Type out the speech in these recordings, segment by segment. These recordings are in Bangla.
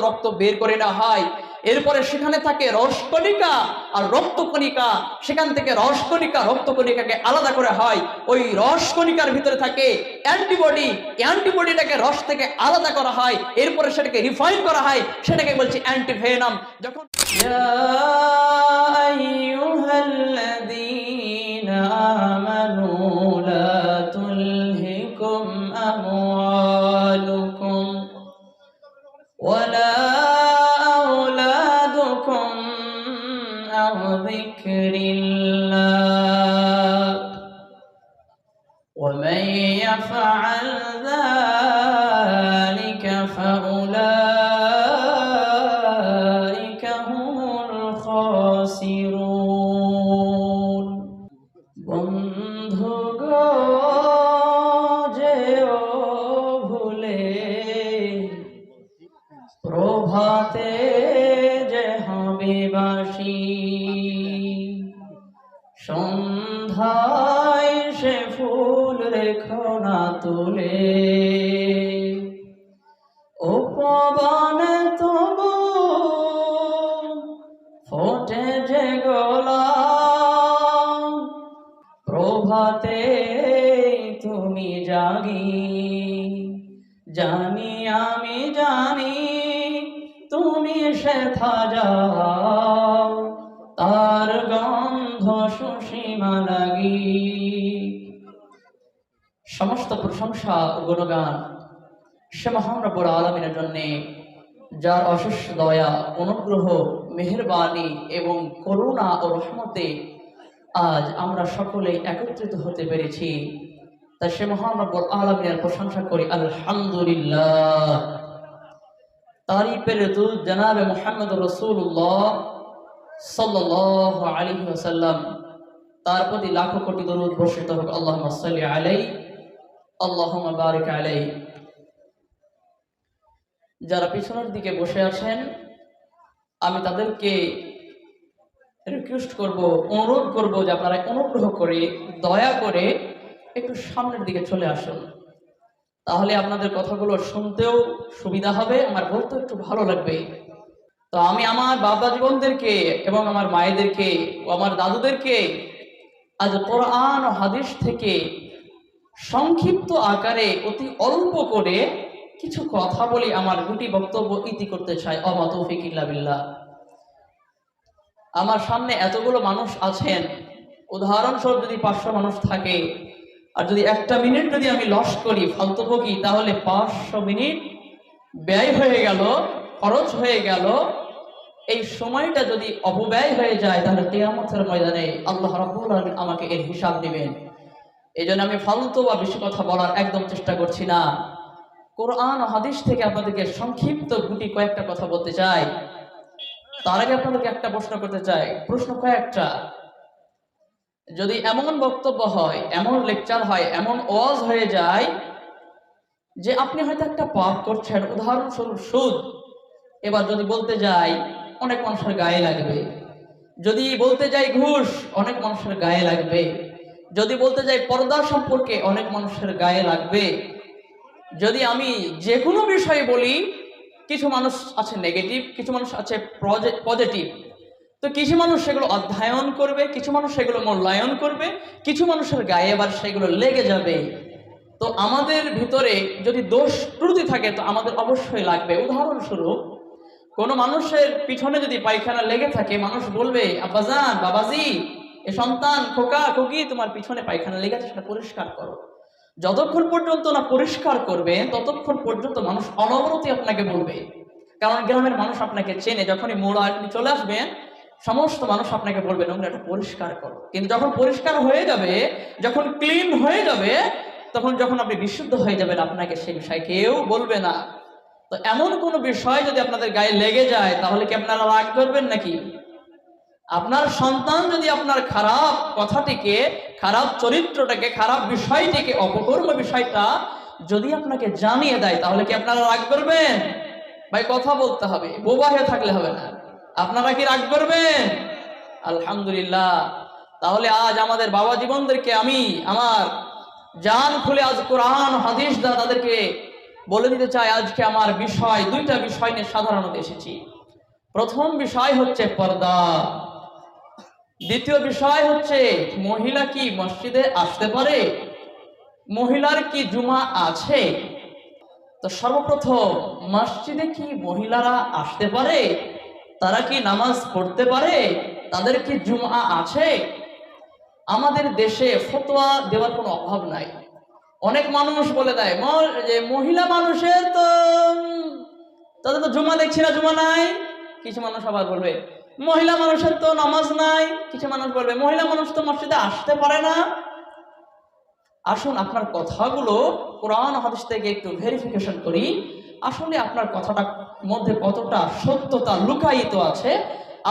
রক্ত বের করে নেওয়া হয় এরপরে সেখানে থাকে রসকণিকা আর রক্তকণিকা সেখান থেকে রসকণিকা রক্তকণিকাকে আলাদা করে হয় ওই রসকণিকার ভিতরে থাকে অ্যান্টিবডি অ্যান্টিবডিটাকে রস থেকে আলাদা করা হয় এরপরে সেটাকে রিফাইন করা হয় সেটাকে বলছে অ্যান্টিভেনাম যখন أيها الذين آمنوا لا تلهكم أموالكم يفعل সমস্ত প্রশংসা ও গুণগান সে মহান রব্বুল আলমিনের জন্যে, যার অশেষ দয়া, অনুগ্রহ, মেহেরবানি এবং করুণা ও রহমতে আজ আমরা সকলে একত্রিত হতে পেরেছি। তা সে মহান রব্বুল আলমিনের প্রশংসা করি, আলহামদুলিল্লাহ। তারিফের দুল জনাবে মোহাম্মদ রসুল্লাহ সাল্লাহ আলী ওসাল্লাম তার প্রতি লাখো কোটি দরুদ বর্ষিত হোক আল্লাহ সাল্লি আলাই আলাই যারা পিছনের দিকে বসে আছেন, আমি তাদেরকে রিকোয়েস্ট করব, অনুরোধ করব যে আপনারা অনুগ্রহ করে, দয়া করে একটু সামনের দিকে চলে আসুন। তাহলে আপনাদের কথাগুলো শুনতেও সুবিধা হবে, আমার বলতেও একটু ভালো লাগবে। তো আমি আমার বাবা জীবনদেরকে এবং আমার মায়েদেরকে ও আমার দাদুদেরকে আজ কোরআন ও হাদিস থেকে সংক্ষিপ্ত আকারে অতি অল্প করে কিছু কথা বলি আমার দুটি বক্তব্য ইতি করতে চাই। তৌফিক বিল্লাহ। আমার সামনে এতগুলো মানুষ আছেন, উদাহরণস্বরূপ যদি পাঁচশো মানুষ থাকে, আর যদি একটা মিনিট যদি আমি লস করি ফালতু বকি তাহলে পাঁচশো মিনিট ব্যয় হয়ে গেল, খরচ হয়ে গেল। এই সময়টা যদি অপব্যয় হয়ে যায়, তাহলে কেয়ামতের ময়দানে আল্লাহ রাব্বুল আমাকে এর হিসাব দিবেন। এই জন্য আমি ফালতু বা বেশি কথা বলার একদম চেষ্টা করছি না। কোরআন হাদিস থেকে আপনাদেরকে সংক্ষিপ্ত গুটি কয়েকটা কথা বলতে চাই। তার আগে আপনাদেরকে একটা প্রশ্ন করতে চাই। প্রশ্ন কয়েকটা। যদি এমন বক্তব্য হয়, এমন লেকচার হয়, এমন ওয়াজ হয়ে যায় যে আপনি হয়তো একটা পাপ করছেন, উদাহরণস্বরূপ সুদ। এবার যদি বলতে যাই, অনেক মানুষের গায়ে লাগবে। যদি বলতে যাই ঘুষ, অনেক মানুষের গায়ে লাগবে। যদি বলতে যাই, পর্দা সম্পর্কে অনেক মানুষের গায়ে লাগবে। যদি আমি যে কোনো বিষয়ে বলি, কিছু মানুষ আছে নেগেটিভ কিছু মানুষ আছে পজিটিভ তো কিছু মানুষ সেগুলো অধ্যয়ন করবে, কিছু মানুষ সেগুলো মূল্যায়ন করবে, কিছু মানুষের গায়ে আবার সেগুলো লেগে যাবে। তো আমাদের ভিতরে যদি দোষ ত্রুটি থাকে, তো আমাদের অবশ্যই লাগবে। উদাহরণস্বরূপ, কোনো মানুষের পিছনে যদি পায়খানা লেগে থাকে, মানুষ বলবে আব্বাজান বাবাজি এ সন্তান খোকা, খোকি, তোমার পিছনে পায়খানা লেগেছে, সেটা পরিষ্কার করো। যতক্ষণ পর্যন্ত না পরিষ্কার করবে, ততক্ষণ পর্যন্ত মানুষ অনবরতি আপনাকে বলবে। কারণ গ্রামের মানুষ আপনাকে চেনে, যখনই মোড় আপনি চলে আসবেন, সমস্ত মানুষ আপনাকে বলবে নোংরাটা পরিষ্কার করো। কিন্তু যখন পরিষ্কার হয়ে যাবে, যখন ক্লিন হয়ে যাবে, তখন যখন আপনি বিশুদ্ধ হয়ে যাবেন, আপনাকে সে বিষয়ে কেউ বলবে না। তো এমন কোনো বিষয় যদি আপনাদের গায়ে লেগে যায়, তাহলে কি আপনারা রাগ করবেন নাকি? আপনার সন্তান যদি আপনার খারাপ কথাটিকে, খারাপ চরিত্রটাকে, খারাপ বিষয়টিকে অপকর্ম বিষয়টা যদি আপনাকে জানিয়ে দেয়, তাহলে কি আপনারা রাগ করবেন? ভাই, কথা বলতে হবে, বোবা হয়ে থাকলে হবে না। আপনারা কি রাগ করবেন? আলহামদুলিল্লাহ। তাহলে আজ আমাদের বাবা জীবনদেরকে আমি, আমার জান খুলে আজ কোরআন, হাদিস দা তাদেরকে বলে দিতে চাই, আজকে আমার বিষয়, দুইটা বিষয় নিয়ে সাধারণত এসেছি। প্রথম বিষয় হচ্ছে পর্দা। দ্বিতীয় বিষয় হচ্ছে, মহিলা কি মসজিদে আসতে পারে? মহিলার কি জুমা আছে? তো সর্বপ্রথম, মসজিদে কি মহিলারা আসতে পারে? তারা কি নামাজ পড়তে পারে? তাদের কি জুমা আছে? আমাদের দেশে ফতোয়া দেওয়ার কোনো অভাব নাই। অনেক মানুষ বলে দেয় যে মহিলা মানুষের তো, তাদের তো জুমা দেখছি না, জুমা নাই। কিছু মানুষ আবার বলবে মহিলা মানুষের তো নামাজ নাই। কিছু মানুষ বলবে, মহিলা মানুষ তো মসজিদে আসতে পারে না। আসুন, আপনার কথাগুলো কোরআন হাদিস থেকে একটু ভেরিফিকেশন করি। আসলে আপনার কথাটা মধ্যে কতটা সত্যতা লুকায়িত আছে,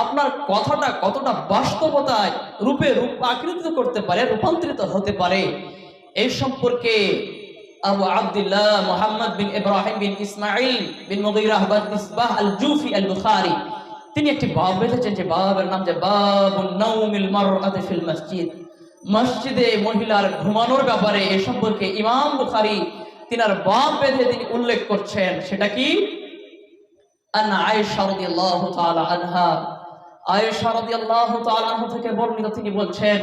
আপনার কথাটা কতটা বাস্তবতায় রূপে রূপ আকৃতিত করতে পারে, রূপান্তরিত হতে পারে এই সম্পর্কে আবু আব্দুল্লাহ মোহাম্মদ বিন ইব্রাহিম বিন ইসমাইল বিন মুগিরাহ বিন ইসবাহ আল জুফি আল বুখারী তিনি একটি বাব বেঁধেছেন যে বাবের নাম যে মারআতি ফিল মসজিদ। মসজিদে মহিলার ঘুমানোর ব্যাপারে এ সম্পর্কে ইমাম বুখারী তিনার বাব বেঁধে তিনি উল্লেখ করছেন। সেটা কি? থেকে বর্ণিত তিনি বলছেন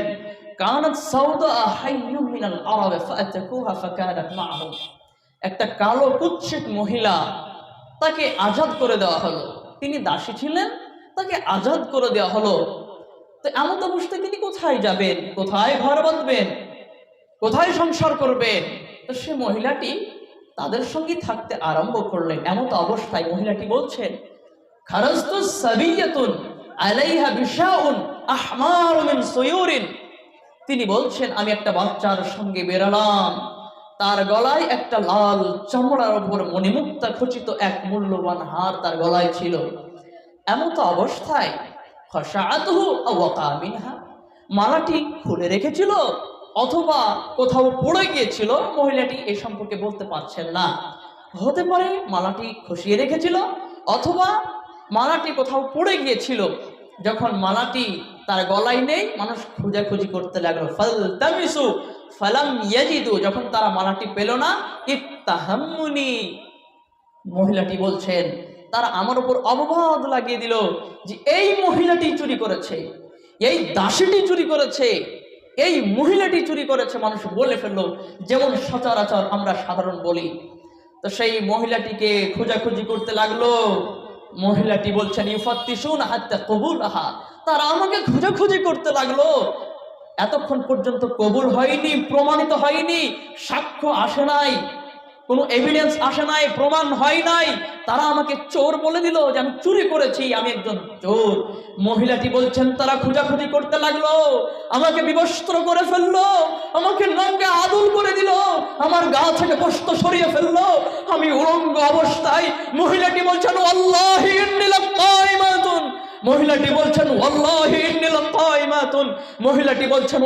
একটা কালো কুৎসিত মহিলা তাকে আজাদ করে দেওয়া হলো। তিনি দাসী ছিলেন, তাকে আজাদ করে দেওয়া হলো। তো এমন অবস্থায় তিনি কোথায় যাবেন? কোথায় ঘর বাঁধবেন? কোথায় সংসার করবেন? তো সে মহিলাটি তাদের সঙ্গে থাকতে আরম্ভ করলেন। এমত অবস্থায় মহিলাটি বলছেন আলাইহা বিশাউন তিনি বলছেন, আমি একটা বাচ্চার সঙ্গে বেরালাম। তার গলায় একটা লাল চামড়ার ওপর মণিমুক্তা খচিত এক মূল্যবান হার তার গলায় ছিল। অবস্থায় আও ওয়াকা মিনহা। মালাটি খুলে রেখেছিল অথবা কোথাও পড়ে গিয়েছিল, মহিলাটি এ সম্পর্কে বলতে পারছেন না। হতে পারে মালাটি খসিয়ে রেখেছিল অথবা মালাটি কোথাও পড়ে গিয়েছিল। যখন মালাটি তার গলায় নেই, মানুষ খোঁজাখুঁজি করতে লাগল। ফল তামিসু ফালাম ইয়াজিদু, যখন তারা মালাটি পেল না, ইত্তাহাম্মুনি। মহিলাটি বলছেন, তারা আমার উপর অববাদ লাগিয়ে দিল যে এই মহিলাটি চুরি করেছে, এই দাসীটি চুরি করেছে, এই মহিলাটি চুরি করেছে। মানুষ বলে ফেলল, যেমন সচরাচর আমরা সাধারণ বলি। তো সেই মহিলাটিকে খোঁজাখুঁজি করতে লাগল। মহিলাটি বলছেন, ইউফাত্তিসুন হাত্তা কবুল আহা তারা আমাকে খোঁজাখুঁজি করতে লাগল। এতক্ষণ পর্যন্ত কবুল হয়নি, প্রমাণিত হয়নি, সাক্ষ্য আসে নাই, কোনো এভিডেন্স আসে নাই, প্রমাণ হয় নাই। তারা আমাকে চোর বলে দিল যে আমি চুরি করেছি, আমি একজন চোর। মহিলাটি বলছেন, তারা খুঁজাখুঁজি করতে লাগল, আমাকে বিবস্ত্র করে ফেলল, আমাকে নঙ্গে আদুল করে দিল, আমার গা থেকে বস্ত্র সরিয়ে ফেলল। আমি উলঙ্গ অবস্থায় মহিলাটি বলছেন, আল্লাহ মহিলাটি বলছেন মহিলাটি বলছেন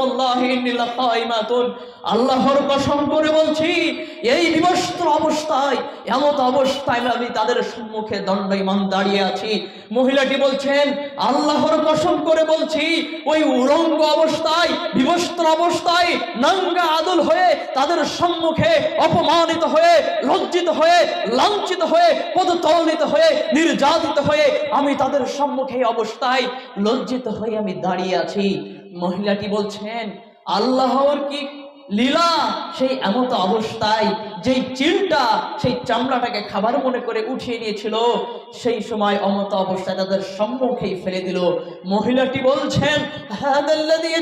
আল্লাহর কসম করে বলছি, এই বিবস্ত্র অবস্থায়, এমত অবস্থায় আমি তাদের সম্মুখে দণ্ডায়মান দাঁড়িয়ে আছি। মহিলাটি বলছেন, আল্লাহর কসম করে বলছি, ওই উলঙ্গ অবস্থায়, বিবস্ত্র অবস্থায় নাঙ্গা আদুল হয়ে তাদের সম্মুখে অপমানিত হয়ে, লজ্জিত হয়ে, লাঞ্ছিত হয়ে পদতলিত হয়ে, নির্যাতিত হয়ে আমি তাদের সম্মুখে এই অবস্থায় লজ্জিত হয়ে আমি দাঁড়িয়ে আছি। মহিলাটি বলছেন আল্লাহর কি লীলা? সেই এমত অবস্থায় যেই চিলটা, সেই চামড়াটাকে খাবার মনে করে উঠিয়ে নিয়েছিল, সেই সময় অমত অবস্থায় তাদের সম্মুখেই ফেলে দিল। মহিলাটি বলছেন, "হাদাল্লাযী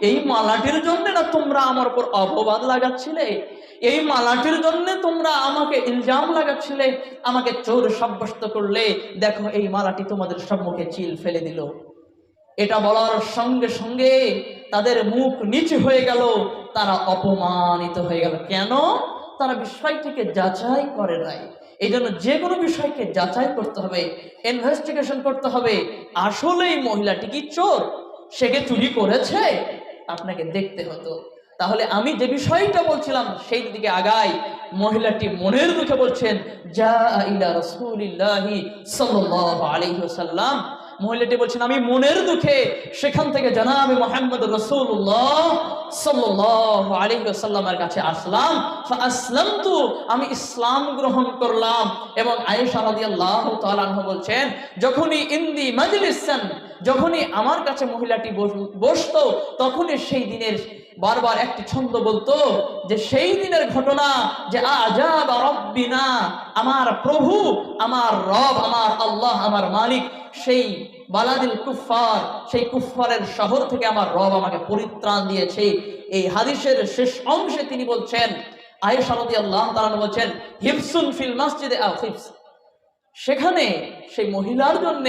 এই মালাটির জন্য না তোমরা আমার উপর অপবাদ লাগাচ্ছিলে? এই মালাটির জন্য তোমরা আমাকে ইলজাম লাগাচ্ছিলে, আমাকে চোর সাব্যস্ত করলে। দেখো, এই মালাটি তোমাদের সম্মুখে চিল ফেলে দিল। এটা বলার সঙ্গে সঙ্গে তাদের মুখ নিচু হয়ে গেল, তারা অপমানিত হয়ে গেল। কেন? তারা বিষয়টিকে যাচাই করে নাই। এই জন্য যে কোনো বিষয়কে যাচাই করতে হবে ইনভেস্টিগেশন করতে হবে। আসলেই মহিলাটি কি চোর? সে চুরি করেছে? আপনাকে দেখতে হতো। তাহলে আমি যে বিষয়টা বলছিলাম, সেই দিকে আগাই। মহিলাটি মনের দুঃখে বলছেন ইলা মহিলাটি বলছেন, আমি মনের দুঃখে সেখান থেকে জানাবি মোহাম্মদ রসুল্লাহ সাল্লাহ কাছে আসলাম। আসলাম তো আমি ইসলাম গ্রহণ করলাম। এবং আয়েশা বলছেন, যখনই ইন্দি মাজলিসান, যখনই আমার কাছে মহিলাটি বস- বসতো, তখনই সেই দিনের বারবার একটি ছন্দ বলতো যে সেই দিনের ঘটনা যে আজাব রব্বিনা, আমার প্রভু, আমার রব, আমার আল্লাহ, আমার মালিক, সেই বালাদিল কুফার সেই কুফারের শহর থেকে আমার রব আমাকে পরিত্রাণ দিয়েছে। এই হাদিসের শেষ অংশে তিনি বলছেন, আয়েশা রাদিয়াল্লাহু তাআলা বলছেন, হিফসুন ফিল মসজিদে আও হিফস। সেখানে সেই মহিলার জন্য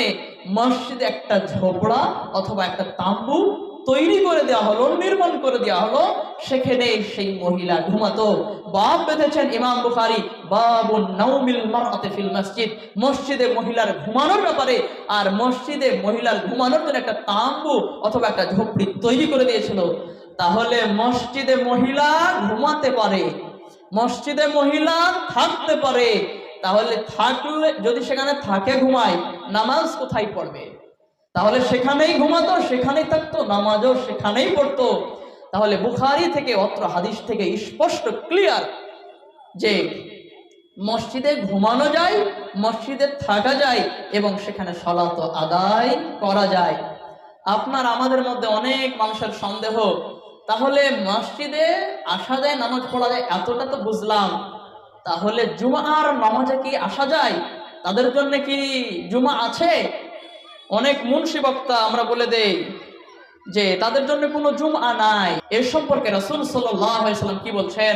মসজিদে একটা ঝোপড়া অথবা একটা তাম্বু তৈরি করে দেওয়া হলো, নির্মাণ করে দেওয়া হলো, সেখানে সেই মহিলা ঘুমাতো। বাপ বেঁধেছেন ইমাম বুখারি বাবু নাউমিল মারাতে ফিল মসজিদ। মসজিদে মহিলার ঘুমানোর ব্যাপারে, আর মসজিদে মহিলার ঘুমানোর জন্য একটা তাম্বু অথবা একটা ঝোপড়ি তৈরি করে দিয়েছিল। তাহলে মসজিদে মহিলা ঘুমাতে পারে, মসজিদে মহিলা থাকতে পারে। তাহলে থাকলে, যদি সেখানে থাকে ঘুমায়, নামাজ কোথায় পড়বে? তাহলে সেখানেই ঘুমাতো, সেখানেই থাকতো, নামাজও সেখানেই পড়তো। তাহলে বুখারি থেকে অত্র হাদিস থেকে স্পষ্ট ক্লিয়ার যে মসজিদে ঘুমানো যায়, মসজিদে থাকা যায় এবং সেখানে সলাত আদায় করা যায়। আপনার আমাদের মধ্যে অনেক মানুষের সন্দেহ, তাহলে মসজিদে আসা যায়, নামাজ পড়া যায়, এতটা তো বুঝলাম। তাহলে জুমার নামাজে কি আসা যায়? তাদের জন্য কি জুমা আছে? অনেক মুন্সি বক্তা আমরা বলে দেই যে তাদের জন্য কোনো জুমা নাই। এর সম্পর্কে রাসূল সাল্লাম কি বলছেন?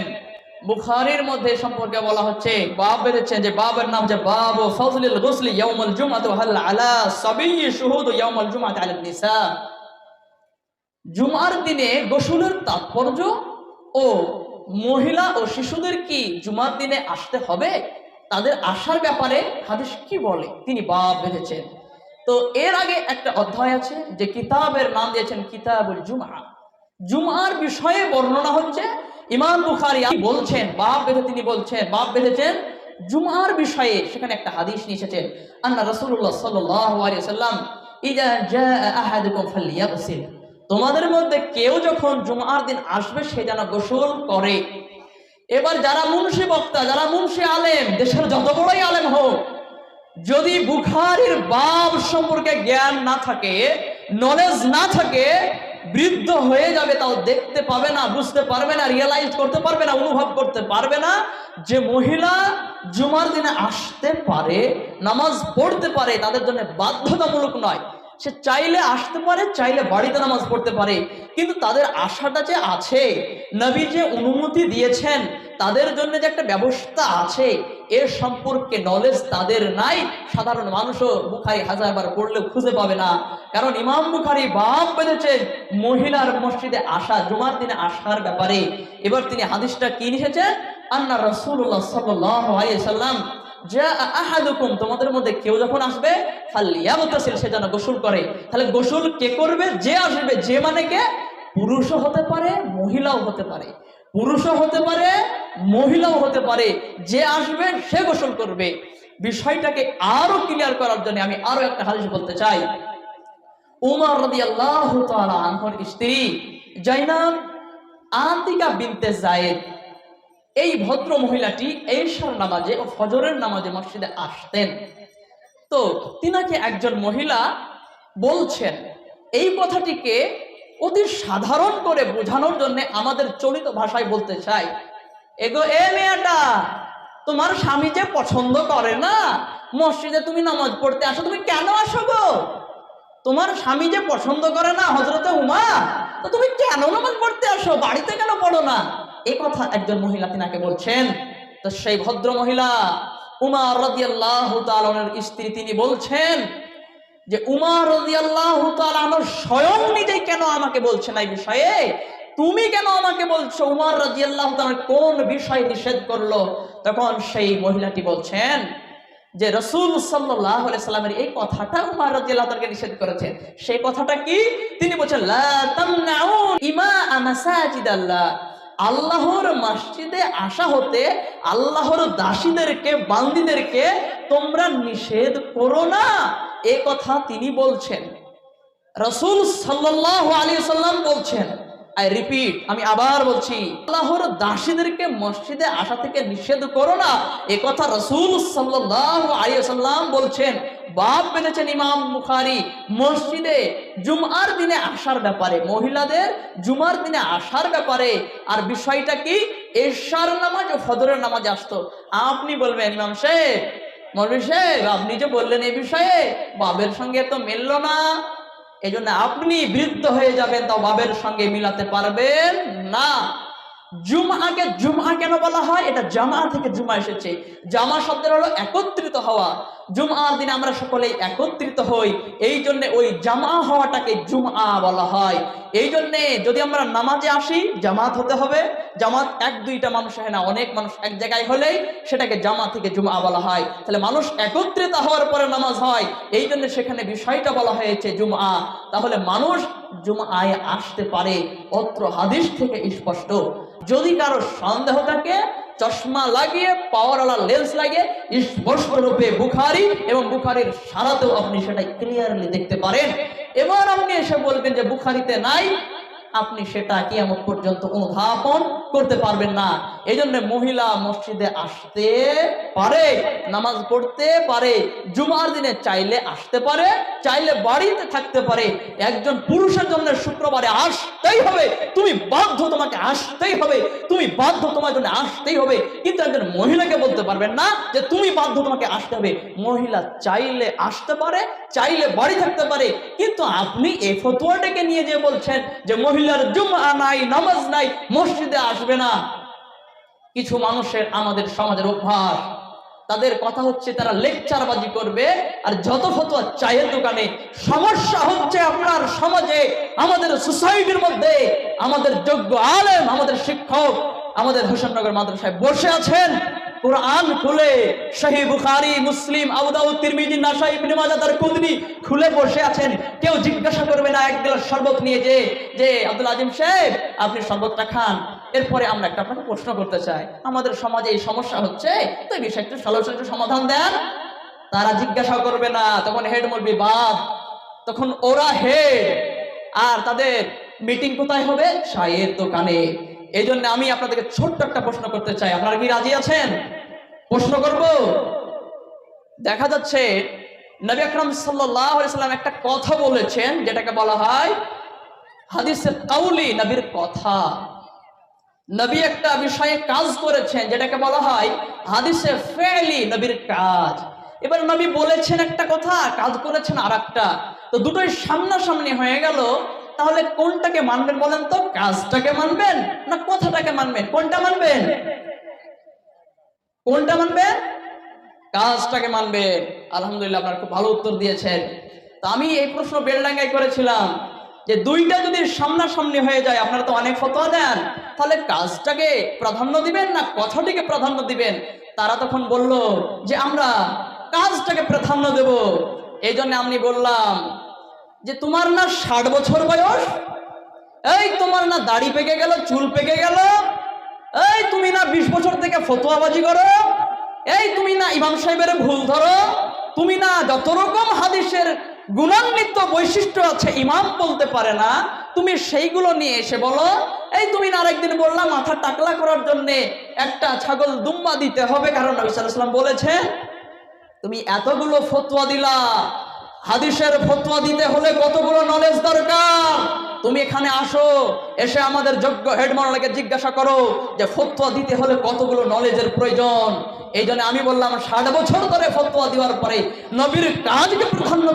বুখারীর মধ্যে সম্পর্কে বলা হচ্ছে বাব বেঁধেছেন যে বাবের নাম যে বাব ফজলিল গুসলি ইয়াউমুল জুমআতি হাল আলা সাবিয়্যি শুহুদ ইয়াউমুল জুমআতি আলা নিসা। জুমার দিনে গোসলের তাৎপর্য ও মহিলা ও শিশুদের কি জুমার দিনে আসতে হবে? তাদের আসার ব্যাপারে হাদিস কি বলে? তিনি বাব বেঁধেছেন। তো এর আগে একটা অধ্যায় আছে যে কিতাবের নাম দিয়েছেন কিতাবুল জুমা জুমার বিষয়ে বর্ণনা হচ্ছে, ইমাম বুখারি বলছেন, বাপ বেঁধে তিনি বলছেন, বাপ বেঁধেছেন জুমার বিষয়ে সেখানে একটা হাদিস নিয়ে এসেছেন, আন্না আলাইহি সাল্লাম তোমাদের মধ্যে কেউ যখন জুমার দিন আসবে, সে যেন গোসল করে। এবার যারা মুন্সি বক্তা, যারা মুন্সি আলেম, দেশের যত বড়ই আলেম হোক যদি বুখারির বাপ সম্পর্কে জ্ঞান না থাকে নলেজ না থাকে, বৃদ্ধ হয়ে যাবে, তাও দেখতে পাবে না, বুঝতে পারবে না রিয়েলাইজ করতে পারবে না, অনুভব করতে পারবে না যে মহিলা জুমার দিনে আসতে পারে, নামাজ পড়তে পারে, তাদের জন্য বাধ্যতামূলক নয়। সে চাইলে আসতে পারে, চাইলে বাড়িতে নামাজ পড়তে পারে, কিন্তু তাদের আশাটা যে আছে, নবী যে অনুমতি দিয়েছেন, তাদের জন্য যে একটা ব্যবস্থা আছে এর সম্পর্কে নলেজ তাদের নাই। সাধারণ মানুষও বুখারি হাজারবার পড়লেও খুঁজে পাবে না। কারণ ইমাম বুখারি বাপ বেঁধেছেন মহিলার মসজিদে আসা, জুমার দিনে আসার ব্যাপারে। এবার তিনি হাদিসটা কি নিয়েছেন আন্না রসুল্লাহ সাল্লাম যা আহাদুকুম তোমাদের মধ্যে কেউ যখন আসবে ফালিয়াবতাসিল সে যেন গোসল করে। তাহলে গোসল কে করবে? যে আসবে, যে মানে কে? পুরুষও হতে পারে, মহিলাও হতে পারে। পুরুষও হতে পারে, মহিলাও হতে পারে, যে আসবে সে গোসল করবে। বিষয়টাকে আরও ক্লিয়ার করার জন্য আমি আরও একটা হাদিস বলতে চাই। উমর রাদিয়াল্লাহু তাআলা আনহর স্ত্রী জাইনাব আন্তিকা বিনতে জায়েদ এই ভদ্র মহিলাটি এশার নামাজে ও ফজরের নামাজে মসজিদে আসতেন। তো তিনাকে একজন মহিলা বলছেন, এই কথাটিকে অতি সাধারণ করে বোঝানোর জন্য আমাদের চলিত ভাষায় বলতে চাই। এগো, এ মেয়েটা, তোমার স্বামী যে পছন্দ করে না, মসজিদে তুমি নামাজ পড়তে আসো, তুমি কেন আসো গো? তোমার স্বামী যে পছন্দ করে না হজরতে উমা, তো তুমি কেন নামাজ পড়তে আসো? বাড়িতে কেন পড়ো না? এ কথা একজন মহিলা তিনাকে বলছেন। তো সেই ভদ্র মহিলা উমার রাদিয়াল্লাহু তাআলার স্ত্রী তিনি বলছেন যে উমার স্বয়ং নিজেই কেন আমাকে বলছেন এই বিষয়ে? তুমি কেন আমাকে বলছো? উমার রাদিয়াল্লাহু তাআলা কোন বিষয় নিষেধ করল? তখন সেই মহিলাটি বলছেন যে রসুল সাল্লামের এই কথাটা উমার রাদিয়াল্লাহু তাআলাকে নিষেধ করেছেন সেই কথাটা কি? তিনি বলছেন ইমা মাসাজিদাল্লাহ। আল্লাহর মসজিদে আসা হতে আল্লাহর দাসীদেরকে, বান্দিদেরকে তোমরা নিষেধ করো না। এ কথা তিনি বলছেন। রসুল সাল্লাহ আলী সাল্লাম বলছেন, আই রিপিট, আমি আবার বলছি, আল্লাহর দাসীদেরকে মসজিদে আসা থেকে নিষেধ করো না। এ কথা রসুল সাল্লাহ আলী সাল্লাম বলছেন। বাপ বেঁধেছেন ইমাম মুখারি মসজিদে জুমার দিনে আসার ব্যাপারে, মহিলাদের জুমার দিনে আসার ব্যাপারে। আর বিষয়টা কি? এশার নামাজ ও ফজরের নামাজ আসতো। আপনি বলবেন, ইমাম সাহেব মৌলভী সাহেব, আপনি যে বললেন এই বিষয়ে, বাবের সঙ্গে তো মিলল না। এই আপনি বৃদ্ধ হয়ে যাবেন, তাও বাবের সঙ্গে মিলাতে পারবেন না। জুমআকে জুমআ কেন বলা হয়? এটা জামা থেকে জুমা এসেছে। জামা শব্দের হলো একত্রিত হওয়া। জুমআর দিনে আমরা সকলেই একত্রিত হই। এই জন্য ওই জামা হওয়াটাকে জুমআ বলা হয়। এই জন্যে যদি আমরা নামাজে আসি, জামাত হতে হবে। জামাত এক, দুইটা মানুষ হয় না, অনেক মানুষ এক জায়গায় হলেই সেটাকে জামা থেকে জুমা বলা হয়। তাহলে মানুষ একত্রিত হওয়ার পরে নামাজ হয়। এই জন্য সেখানে বিষয়টা বলা হয়েছে জুমআ। তাহলে মানুষ জুমআয় আসতে পারে। অত্র হাদিস থেকে স্পষ্ট। যদি কারও সন্দেহ থাকে চশমা লাগিয়ে, পাওয়ারওয়ালা লেন্স লাগিয়ে স্পষ্ট রূপে বুখারি এবং বুখারির সারাতেও আপনি সেটা ক্লিয়ারলি দেখতে পারেন। এবার আপনি এসে বলবেন যে, বুখারিতে নাই। আপনি সেটা কি এমন পর্যন্ত অনুধাবন করতে পারবেন না। এই জন্য মহিলা মসজিদে আসতে পারে, নামাজ পড়তে পারে, জুমার দিনে চাইলে আসতে পারে, চাইলে বাড়িতে থাকতে পারে। একজন পুরুষের জন্য শুক্রবারে আসতেই হবে। তুমি বাধ্য তোমাকে আসতেই হবে। তুমি বাধ্য তোমার জন্য আসতেই হবে। কিন্তু একজন মহিলাকে বলতে পারবেন না যে তুমি বাধ্য তোমাকে আসতে হবে। মহিলা চাইলে আসতে পারে, চাইলে বাড়ি থাকতে পারে। কিন্তু আপনি এই ফতুয়াটাকে নিয়ে যে বলছেন যে মহিলার জুমা নাই, নামাজ নাই, মসজিদে আসবে না। কিছু মানুষের আমাদের সমাজের অভ্যাস। তাদের কথা হচ্ছে তারা লেকচারবাজি করবে, আর যত ফতোয়া চায়ের দোকানে, সমস্যা হচ্ছে আপনার সমাজে, আমাদের সোসাইটির মধ্যে, আমাদের যোগ্য আলেম, আমাদের শিক্ষক, আমাদের হোসেননগর মাদ্রাসায় বসে আছেন। কোরআন খুলে, শাহী বুখারী, মুসলিম, আবু দাউদ, তিরমিজি, নাসাই, ইবনে মাজাহ তার কুদনি খুলে বসে আছেন। কেউ জিজ্ঞাসা করবে না, এক গ্লাস শরবত নিয়ে যে যে, আব্দুল আজিম সাহেব, আপনি শরবতটা খান। এরপরে আমরা একটা আপনাকে প্রশ্ন করতে চাই। আমাদের সমাজে এই সমস্যা হচ্ছে, তো এই বিষয়ে একটু সলিউশন একটু সমাধান দেন। তারা জিজ্ঞাসা করবে না, তখন হেড মলবি বাদ তখন ওরা হেড আর তাদের মিটিং কোথায় হবে? চায়ের দোকানে। এই জন্য আমি আপনাদেরকে ছোট্ট একটা প্রশ্ন করতে চাই। আপনারা কি রাজি আছেন? প্রশ্ন করব। দেখা যাচ্ছে, নবী আকরম সাল্লাম একটা কথা বলেছেন, যেটাকে বলা হয় হাদিসের কাউলি নবীর কথা। নবী একটা বিষয়ে কাজ করেছেন, যেটাকে বলা হয় হাদিসে ফেলি নবীর কাজ। এবার নবী বলেছেন একটা কথা, কাজ করেছেন আর একটা তো দুটোই সামনাসামনি হয়ে গেল, তাহলে কোনটাকে মানবেন বলেন তো? কাজটাকে মানবেন না কথাটাকে মানবেন? কোনটা মানবেন? কোনটা মানবেন? কাজটাকে মানবেন। আলহামদুলিল্লাহ, আপনার খুব ভালো উত্তর দিয়েছেন। তা আমি এই প্রশ্ন বেলডাঙ্গায় করেছিলাম। যে দুইটা যদি সামনাসামনি হয়ে যায়, আপনারা তো অনেক ফতোয়া দেন। তাহলে কাজটাকে প্রাধান্য দিবেন না কথাটিকে প্রাধান্য দিবেন? তারা তখন বলল যে আমরা কাজটাকে প্রাধান্য দেব। এই জন্য আমি বললাম যে, তোমার না ষাট বছর বয়স? এই, তোমার না দাড়ি পেকে গেল, চুল পেকে গেল? এই, তুমি না বিশ বছর থেকে ফতোয়াবাজি করো? এই, তুমি না ইমাম সাহেবের ভুল ধরো? তুমি না যত রকম হাদিসের গুণান্বিত বৈশিষ্ট্য আছে, ইমাম বলতে পারে না। তুমি সেইগুলো নিয়ে এসে বলো, এই তুমি না আরেকদিন বললাম মাথা টাকলা করার জন্য একটা ছাগল দুম্মা দিতে হবে। কারণ নবী ওয়াসাল্লাম বলেছেন, তুমি এতগুলো ফতোয়া দিলা হাদিসের ফতোয়া দিতে হলে কতগুলো নলেজ দরকার? তুমি এখানে আসো, এসে আমাদের যোগ্য হেডমানকে জিজ্ঞাসা করো যে ফতোয়া দিতে হলে কতগুলো নলেজের প্রয়োজন। এই জন্য আমি বললাম, ষাট বছর ধরে ফতোয়া দেওয়ার পরে নবীর কাজকে প্রাধান্য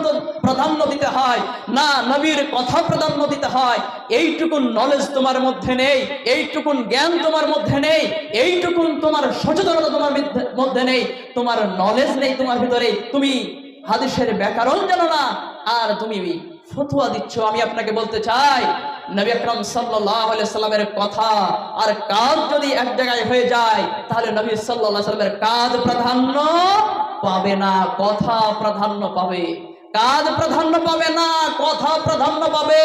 প্রাধান্য দিতে হয়। না, নবীর কথা প্রাধান্য দিতে হয়। এইটুকুন নলেজ তোমার মধ্যে নেই, এইটুকুন জ্ঞান তোমার মধ্যে নেই, এইটুকুন তোমার সচেতনতা তোমার মধ্যে নেই। তোমার নলেজ নেই তোমার ভিতরে। তুমি হাদিসের ব্যাকরণ জানো না? আর তুমি ফতুয়া দিচ্ছ, আমি আপনাকে বলতে চাই, নবী আকরম সাল্লামের কথা আর কাজ যদি এক জায়গায় হয়ে যায়, তাহলে নবী সাল্লাহ সাল্লামের কাজ প্রাধান্য পাবে না, কথা প্রাধান্য পাবে। কাজ প্রাধান্য পাবে না, কথা প্রাধান্য পাবে।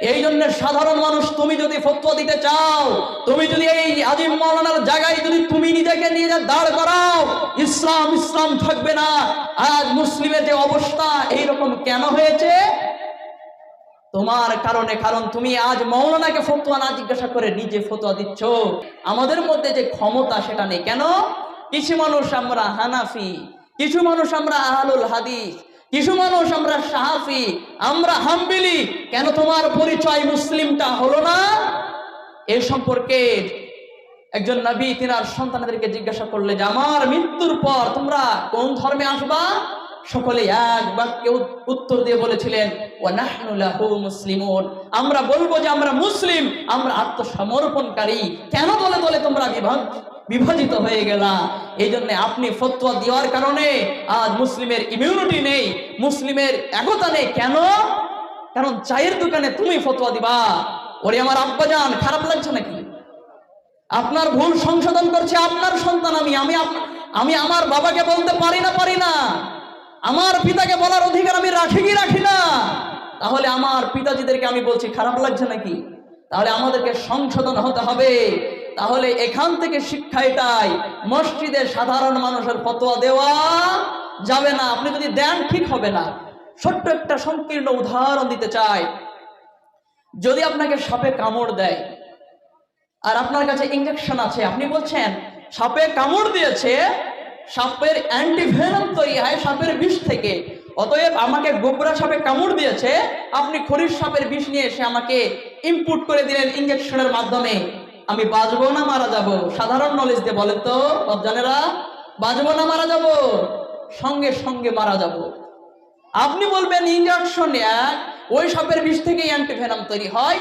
এই জন্য সাধারণ মানুষ, তুমি যদি ফতোয়া দিতে চাও, তুমি যদি এই আজিম মাওলানার জায়গায় যদি তুমি নিজেকে নিয়ে যা দাঁড় করাও, ইসলাম ইসলাম থাকবে না। আজ মুসলিমের যে অবস্থা এই রকম কেন হয়েছে? তোমার কারণে, কারণ তুমি আজ মৌলানাকে ফতোয়া না জিজ্ঞাসা করে নিজে ফতোয়া দিচ্ছ। আমাদের মধ্যে যে ক্ষমতা, সেটা নেই। কেন? কিছু মানুষ আমরা হানাফি, কিছু মানুষ আমরা আহলুল হাদিস কিছু মানুষ, আমরা সাহাফি, আমরা হাম্বিলি, কেন তোমার পরিচয় মুসলিমটা হলো না? এ সম্পর্কে একজন নবী তিনার সন্তানদেরকে জিজ্ঞাসা করলে যে, আমার মৃত্যুর পর তোমরা কোন ধর্মে আসবা? সকলে এক বাক্যে উত্তর দিয়ে বলেছিলেন, ওয়া নাহনু লাহু মুসলিমুন। আমরা বলব যে, আমরা মুসলিম, আমরা আত্মসমর্পণকারী। কেন দলে দলে তোমরা বিভাগ বিভাজিত হয়ে গেলা। এই জন্য আপনি ফতোয়া দেওয়ার কারণে আজ মুসলিমের ইমিউনিটি নেই, মুসলিমের একতা নেই। কেন? কারণ চায়ের দোকানে তুমি ফতোয়া দিবা। ওরে আমার আব্বাজান খারাপ লাগছে নাকি? আপনার ভুল সংশোধন করছে আপনার সন্তান আমি আমি আমি আমার বাবাকে বলতে পারি না পারি না। আমার পিতাকে বলার অধিকার আমি রাখি কি রাখি না? তাহলে আমার পিতাজিদেরকে আমি বলছি, খারাপ লাগছে নাকি? তাহলে আমাদেরকে সংশোধন হতে হবে। তাহলে এখান থেকে শিক্ষা এটাই মসজিদে সাধারণ মানুষের ফতোয়া দেওয়া যাবে না। আপনি যদি দেন, ঠিক হবে না। ছোট্ট একটা সংকীর্ণ উদাহরণ দিতে চাই। যদি আপনাকে সাপে কামড় দেয়, আর আপনার কাছে ইঞ্জেকশন আছে, আপনি বলছেন, সাপে কামড় দিয়েছে, সাপের অ্যান্টিভেনম তৈরি হয় সাপের বিষ থেকে। অতএব আমাকে গোবরা সাপে কামড় দিয়েছে, আপনি খরির সাপের বিষ নিয়ে এসে আমাকে ইনপুট করে দিলেন ইঞ্জেকশনের মাধ্যমে। আমি বাঁচবো না মারা যাব? সাধারণ নলেজ দিয়ে বলেন তো জানেরা বাঁচবো না মারা যাব? সঙ্গে সঙ্গে মারা যাব। আপনি বলবেন ইঞ্জেকশন এক, ওই সাপের বিষ থেকেই অ্যান্টিভেনাম তৈরি হয়।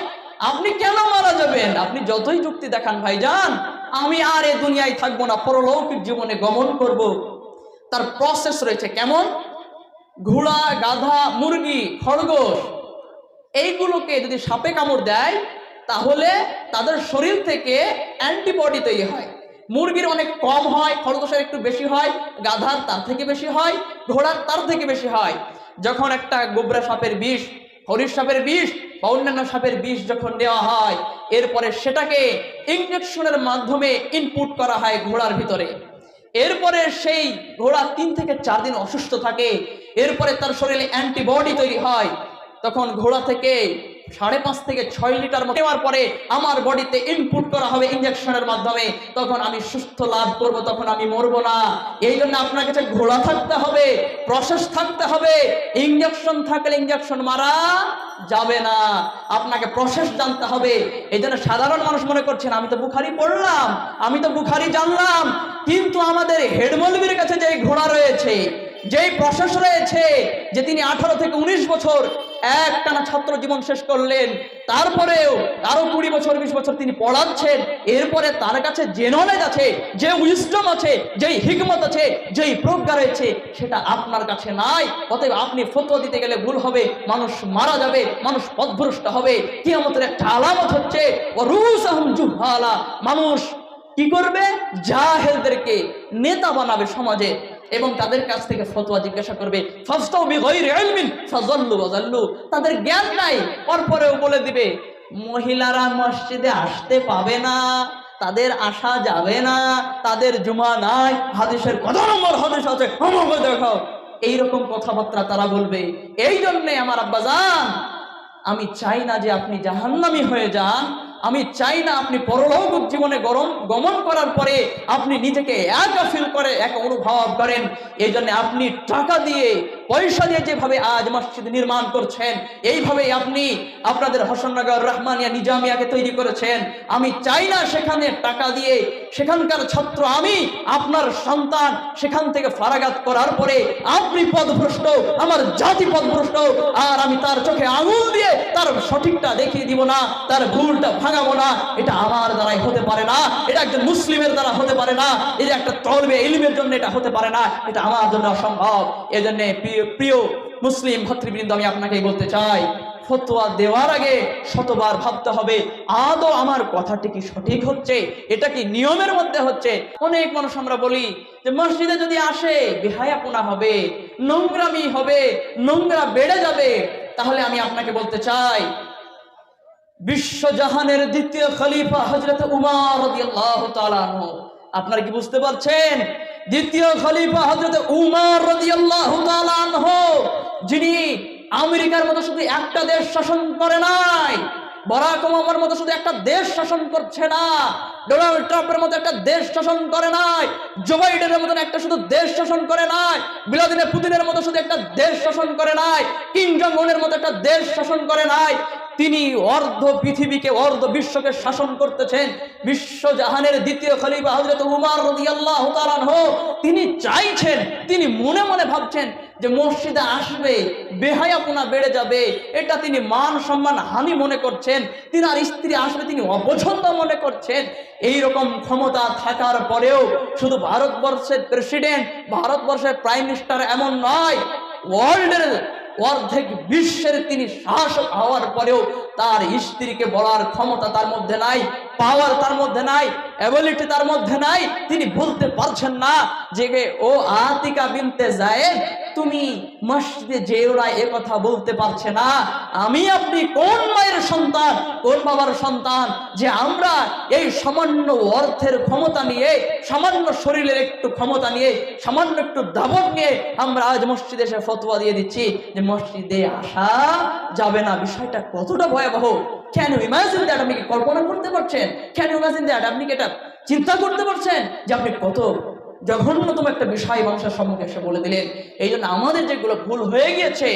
আপনি কেন মারা যাবেন? আপনি যতই যুক্তি দেখান, ভাইজান, আমি আর এ দুনিয়ায় থাকব না, পরলৌকিক জীবনে গমন করব। তার প্রসেস রয়েছে কেমন? ঘোড়া, গাধা, মুরগি, খরগোশ, এইগুলোকে যদি সাপে কামড় দেয় তাহলে তাদের শরীর থেকে অ্যান্টিবডি তৈরি হয়। মুরগির অনেক কম হয় খরগোশের একটু বেশি হয়, গাধার তার থেকে বেশি হয়, ঘোড়ার তার থেকে বেশি হয়। যখন একটা গোবরা সাপের বিষ হরির সাপের বিষ বা অন্যান্য সাপের বিষ যখন দেওয়া হয়, এরপরে সেটাকে ইঞ্জেকশনের মাধ্যমে ইনপুট করা হয় ঘোড়ার ভিতরে। এরপরে সেই ঘোড়া তিন থেকে চার দিন অসুস্থ থাকে, এরপরে তার শরীরে অ্যান্টিবডি তৈরি হয়। তখন ঘোড়া থেকে সাড়ে পাঁচ থেকে ছয় লিটার মতো নেওয়ার পরে আমার বডিতে ইনপুট করা হবে ইঞ্জেকশনের মাধ্যমে। তখন আমি সুস্থ লাভ করব, তখন আমি মরবো না। এই জন্য আপনার কাছে ঘোড়া থাকতে হবে প্রসেস থাকতে হবে। ইঞ্জেকশন থাকলে ইঞ্জেকশন মারা যাবে না। আপনাকে প্রসেস জানতে হবে। এই জন্য সাধারণ মানুষ মনে করছেন, আমি তো বুখারি পড়লাম, আমি তো বুখারি জানলাম। কিন্তু আমাদের হেডমলবির কাছে যে ঘোড়া রয়েছে, যেই প্রসেস রয়েছে, যে তিনি আঠারো থেকে উনিশ বছর এক টানা ছাত্র জীবন শেষ করলেন। তারপরেও আরও কুড়ি বছর, বিশ বছর তিনি পড়াচ্ছেন। এরপরে তার কাছে যে নলেজ আছে, যে উইস্টম আছে, যেই হিকমত আছে, যেই প্রজ্ঞা রয়েছে, সেটা আপনার কাছে নাই। অতএব আপনি ফতোয়া দিতে গেলে ভুল হবে, মানুষ মারা যাবে, মানুষ পথভ্রষ্ট হবে। কি কিয়ামতের একটা আলামত হচ্ছে মানুষ কি করবে? জাহেলদেরকে নেতা বানাবে সমাজে। এবং তাদের কাছ থেকে ফতোয়া জিজ্ঞাসা করবে তাদের জ্ঞান নাই, পরপরেও বলে দিবে, মহিলারা মসজিদে আসতে পাবে না, তাদের আসা যাবে না, তাদের জুমা নাই, হাদিসের কত নম্বর হাদিস আছে, আমাকে দেখাও। এইরকম কথাবার্তা তারা বলবে এই জন্যে আমার আব্বাজান আমি চাই না যে আপনি জাহান্নামি হয়ে যান আমি চাই না আপনি পরলৌকিক জীবনে গরম, গমন করার পরে আপনি নিজেকে একা ফিল করে, একা অনুভব করেন। এই জন্য আপনি টাকা দিয়ে পয়সা যেভাবে আজ মসজিদ নির্মাণ করছেন এইভাবে আপনি আপনাদের হোসেননগর রহমানিয়া নিজামিয়াকে তৈরি করেছেন। আমি চাই না সেখানে টাকা দিয়ে সেখানকার ছাত্র, আমি আপনার সন্তান সেখান থেকে ফারাগাত করার পরে আপনি পদভ্রষ্ট, আমার জাতি পদভ্রষ্ট, আর আমি তার চোখে আঙুল দিয়ে তার সঠিকটা দেখিয়ে দিব না, তার ভুলটা ভাঙাবো না। এটা আমার দ্বারাই হতে পারে না, এটা একজন মুসলিমের দ্বারা হতে পারে না, এটা একটা তলবে ইলিমের জন্য এটা হতে পারে না, এটা আমার জন্য অসম্ভব। এজন্য প্রিয় প্রিয় মুসলিম ভাতৃবৃন্দ আমি আপনাকে বলতে চাই, ফতোয়া দেওয়ার আগে শতবার ভাবতে হবে, আদৌ আমার কথাটি কি সঠিক হচ্ছে? এটা কি নিয়মের মধ্যে হচ্ছে? অনেক মানুষ আমরা বলি যে, মসজিদে যদি আসে বেহায়াপনা হবে, নোংরামি হবে, নোংরা বেড়ে যাবে। তাহলে আমি আপনাকে বলতে চাই, বিশ্বজাহানের দ্বিতীয় খলিফা হজরত উমার আপনারা কি বুঝতে পারছেন? দ্বিতীয় খলিফা হজরত উমার রাদিয়াল্লাহু তাআলা আনহু, যিনি আমেরিকার মতো শুধু একটা দেশ শাসন করে নাই, বরাক ওবামার মতো শুধু একটা দেশ শাসন করছে না, ডোনাল্ড ট্রাম্পের মতো একটা দেশ শাসন করে নাই, জো বাইডেনের মতন একটা শুধু দেশ শাসন করে নাই বিলাদিনের পুতিনের মতো শুধু একটা দেশ শাসন করে নাই কিং জং উনের মতো একটা দেশ শাসন করে নাই তিনি অর্ধ পৃথিবীকে, অর্ধ বিশ্বকে শাসন করতেছেন। বিশ্বজাহানের দ্বিতীয় খলিফা হজরত উমার রাদিয়াল্লাহু তিনি চাইছেন, তিনি মনে মনে ভাবছেন যে মসজিদে আসবে বেহায়াপনা বেড়ে যাবে, এটা তিনি মান সম্মান হানি মনে করছেন তিনি আর স্ত্রী আসবে তিনি অপছন্দ মনে করছেন। এই রকম ক্ষমতা থাকার পরেও শুধু ভারতবর্ষের প্রেসিডেন্ট ভারতবর্ষের প্রাইম মিনিস্টার এমন নয় ওয়ার্ল্ডের অর্ধেক বিশ্বের তিনি শাসক হওয়ার পরেও তার স্ত্রীকে বলার ক্ষমতা তার মধ্যে নাই। পাওয়ার তার মধ্যে নাই অ্যাবিলিটি তার মধ্যে নাই, তিনি বলতে পারছেন না। যে ও আতিকা বিনতে যায় তুমি মসজিদে যেও না, এ কথা বলতে পারছে না। আমি আপনি কোন মায়ের সন্তান, কোন বাবার সন্তান? যে আমরা এই সামান্য অর্থের ক্ষমতা নিয়ে, সামান্য শরীরের একটু ক্ষমতা নিয়ে, সামান্য একটু দাবত নিয়ে আমরা আজ মসজিদে এসে ফতোয়া দিয়ে দিচ্ছি যে মসজিদে আসা যাবে না। বিষয়টা কতটা ভয়াবহ। কেন ইমাজিন দ্যাট আপনি কি কল্পনা করতে পারছেন কেন ইমাজিন দ্যাট আপনি কি এটা চিন্তা করতে পারছেন যে আপনি কত জঘন্যতম একটা বিষয় মানুষের সম্মুখে এসে বলে দিলেন। এই জন্য আমাদের যেগুলো ভুল হয়ে গিয়েছে,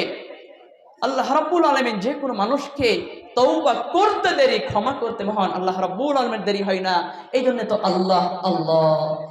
আল্লাহ রাব্বুল আলমিন যে কোনো মানুষকে তৌবা করতে দেরি, ক্ষমা করতে মহান আল্লাহ রাব্বুল আলমের দেরি হয় না। এই জন্য তো আল্লাহ আল্লাহ।